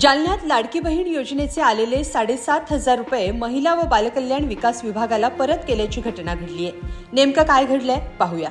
जालन्यात लाडकी बहीण योजनेचे आलेले साडेसात हजार रुपये महिला व बालकल्याण विकास विभागाला परत केल्याची घटना घडली आहे नेमकं काय घडलंय पाहूया.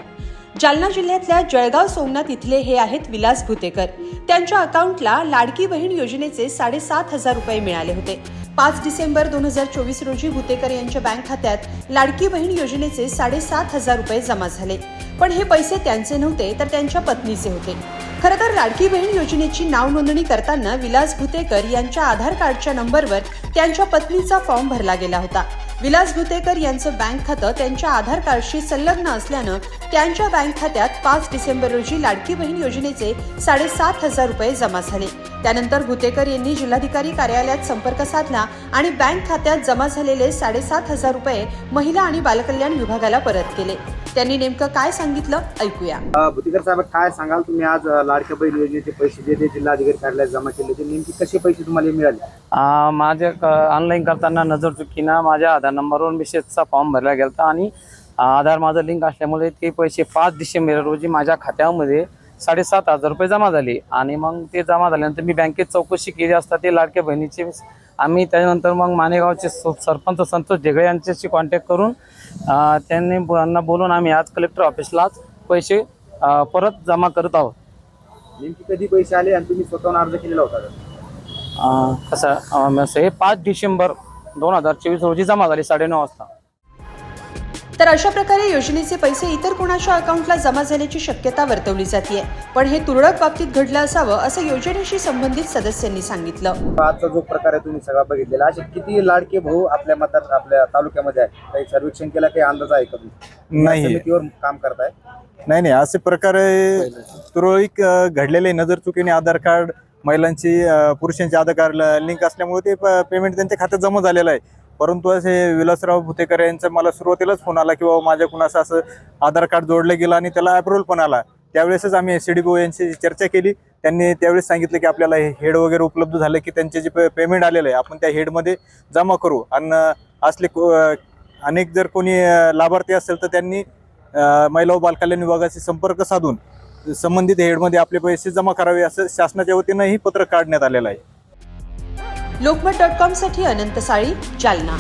जालना जिल्ह्यातल्या जळगाव सोमनाथ इथले हे आहेत विलास भुतेकर. त्यांच्या अकाउंटला लाडकी बहीण योजनेचे साडेसात हजार रुपये मिळाले होते. पाच डिसेंबर दोन हजार चोवीस रोजी भुतेकर यांच्या बँक खात्यात लाडकी बहीण योजनेचे साडेसात हजार रुपये जमा झाले. पण हे पैसे त्यांचे नव्हते तर त्यांच्या पत्नीचे होते. खरं तर लाडकी बहीण योजनेची नाव नोंदणी करताना विलास भुतेकर यांच्या आधार कार्डच्या नंबरवर त्यांच्या पत्नीचा फॉर्म भरला गेला होता. विलास भुतेकर यांचं बँक खातं त्यांच्या आधार कार्डशी संलग्न असल्यानं त्यांच्या बँक खात्यात पाच डिसेंबर रोजी लाडकी बहीण योजनेचे साडेसात हजार रुपये जमा झाले. त्यानंतर भुतेकर यांनी जिल्हाधिकारी कार्यालयात संपर्क साधला आणि बँक खात्यात जमा झालेले साडेसात हजार रुपये महिला आणि बालकल्याण विभागाला परत केले. त्यांनी नेमकं काय सांगितलं? ऐकूया. भुतीकर साहेब काय सांगाल तुम्ही आज लाडक्या बहीण योजनेचे पैसे जे ते जिल्हाधिकारी कार्यालयात जमा केले ते नेमके कसे पैसे तुम्हाला मिळाले? माझ्या ऑनलाईन करताना नजर चुकीनं माझ्या आधार नंबरवर मिसेसचा फॉर्म भरला गेला आणि आधार माझं लिंक असल्यामुळे ते पैसे पाच डिसेंबर रोजी माझ्या खात्यामध्ये साडेसात हजार रुपये जमा झाले. आणि मग ते जमा झाल्यानंतर मी बँकेत चौकशी केली असता ते लाडक्या बहिणीचे आम्ही त्यानंतर मग मानेगावचे सरपंच संतोष ढेगळे यांच्याशी कॉन्टॅक्ट करून त्यांनी यांना बोलून आम्ही आज कलेक्टर ऑफिसलाच पैसे परत जमा करत आहोत. नेमके कधी पैसे आले आणि तुम्ही स्वतःहून अर्ज केलेला होता का? कसं हे पाच डिसेंबर दोन हजार चोवीस रोजी जमा झाले साडेनऊ वाजता. तर अशा प्रकारे योजनेचे पैसे इतर कोणाच्या अकाउंटला जमा झाल्याची शक्यता वर्तवली जाते पण हे तुरळक बाबतीत घडलं असावं असं योजनेशी संबंधित सदस्यांनी सांगितलं. आजचा जो प्रकार आहे तुम्ही सगळा बघितलेला असे किती लाडके भाऊ आपल्या मतदार आपल्या तालुक्यामध्ये आहेत? काही सर्वेक्षण केला काही अंदाज आहे का तुम्ही नाही. काम करताय? नाही नाही. असे प्रकारे तुरळक घडलेले नजर चुकीने आधार कार्ड महिलांची पुरुषांची आधार कार्ड लिंक असल्यामुळे ते पेमेंट त्यांच्या खात्यात जमा झालेलं आहे. परंतु असे विलासराव भुतेकर यांचा मला सुरुवातीलाच फोन आला की बाबा माझ्या कुणाचं असं आधार कार्ड जोडलं गेलं आणि त्याला अप्रुव्हल पण आला. त्यावेळेसच आम्ही एस डी यांची चर्चा केली. त्यांनी त्यावेळेस सांगितलं की आपल्याला हे हेड वगैरे उपलब्ध झालं की त्यांचे जे पे- पेमेंट आलेलं आहे आपण त्या हेडमध्ये जमा करू. आणि असले को- अनेक जर कोणी लाभार्थी असेल तर त्यांनी महिला व बालकल्याण विभागाशी संपर्क साधून संबंधित हेडमध्ये आपले पैसे जमा करावे असं शासनाच्या वतीनं ही पत्र काढण्यात आलेलं आहे. लोकमत डॉट कॉमसाठी अनंत साळी जालना.